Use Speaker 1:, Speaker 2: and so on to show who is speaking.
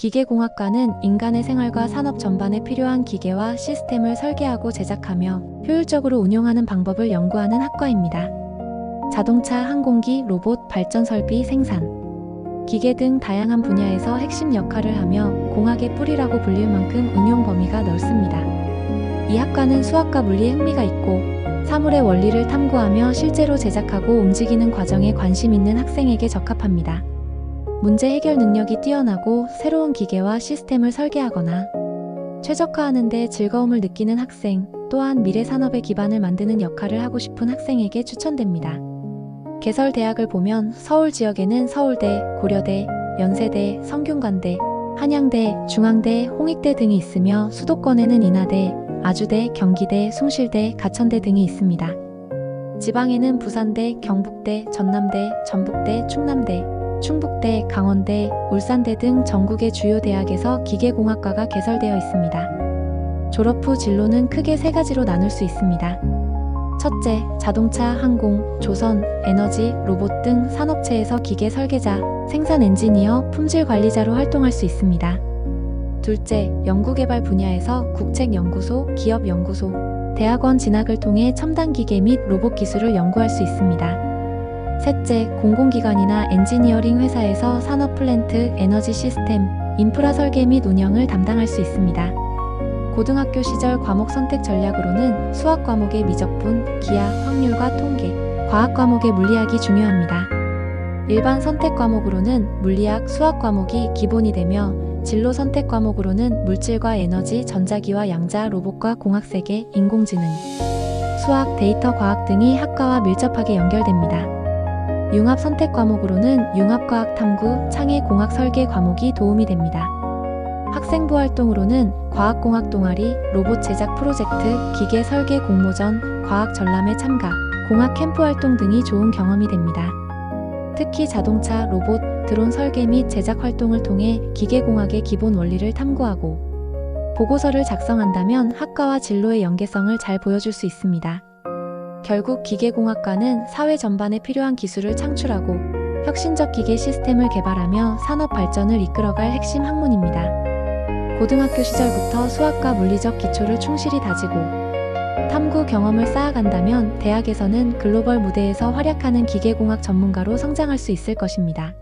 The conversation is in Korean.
Speaker 1: 기계공학과는 인간의 생활과 산업 전반에 필요한 기계와 시스템을 설계하고 제작하며 효율적으로 운용하는 방법을 연구하는 학과입니다. 자동차, 항공기, 로봇, 발전 설비, 생산, 기계 등 다양한 분야에서 핵심 역할을 하며 공학의 뿌리라고 불릴 만큼 응용 범위가 넓습니다. 이 학과는 수학과 물리에 흥미가 있고 사물의 원리를 탐구하며 실제로 제작하고 움직이는 과정에 관심 있는 학생에게 적합합니다. 문제 해결 능력이 뛰어나고 새로운 기계와 시스템을 설계하거나 최적화하는 데 즐거움을 느끼는 학생, 또한 미래 산업의 기반을 만드는 역할을 하고 싶은 학생에게 추천됩니다. 개설 대학을 보면 서울 지역에는 서울대, 고려대, 연세대, 성균관대, 한양대, 중앙대, 홍익대 등이 있으며 수도권에는 인하대, 아주대, 경기대, 숭실대, 가천대 등이 있습니다. 지방에는 부산대, 경북대, 전남대, 전북대, 충남대, 충북대, 강원대, 울산대 등 전국의 주요 대학에서 기계공학과가 개설되어 있습니다. 졸업 후 진로는 크게 세 가지로 나눌 수 있습니다. 첫째, 자동차, 항공, 조선, 에너지, 로봇 등 산업체에서 기계 설계자, 생산 엔지니어, 품질 관리자로 활동할 수 있습니다. 둘째, 연구개발 분야에서 국책연구소, 기업연구소, 대학원 진학을 통해 첨단 기계 및 로봇 기술을 연구할 수 있습니다. 셋째, 공공기관이나 엔지니어링 회사에서 산업 플랜트, 에너지 시스템, 인프라 설계 및 운영을 담당할 수 있습니다. 고등학교 시절 과목 선택 전략으로는 수학 과목의 미적분, 기하, 확률과 통계, 과학 과목의 물리학이 중요합니다. 일반 선택 과목으로는 물리학, 수학 과목이 기본이 되며 진로 선택 과목으로는 물질과 에너지, 전자기와 양자, 로봇과 공학세계, 인공지능, 수학, 데이터 과학 등이 학과와 밀접하게 연결됩니다. 융합 선택 과목으로는 융합과학 탐구, 창의 공학 설계 과목이 도움이 됩니다. 학생부 활동으로는 과학공학 동아리, 로봇 제작 프로젝트, 기계 설계 공모전, 과학 전람회 참가, 공학 캠프 활동 등이 좋은 경험이 됩니다. 특히 자동차, 로봇, 드론 설계 및 제작 활동을 통해 기계공학의 기본 원리를 탐구하고 보고서를 작성한다면 학과와 진로의 연계성을 잘 보여줄 수 있습니다. 결국 기계공학과는 사회 전반에 필요한 기술을 창출하고 혁신적 기계 시스템을 개발하며 산업 발전을 이끌어갈 핵심 학문입니다. 고등학교 시절부터 수학과 물리적 기초를 충실히 다지고 탐구 경험을 쌓아간다면 대학에서는 글로벌 무대에서 활약하는 기계공학 전문가로 성장할 수 있을 것입니다.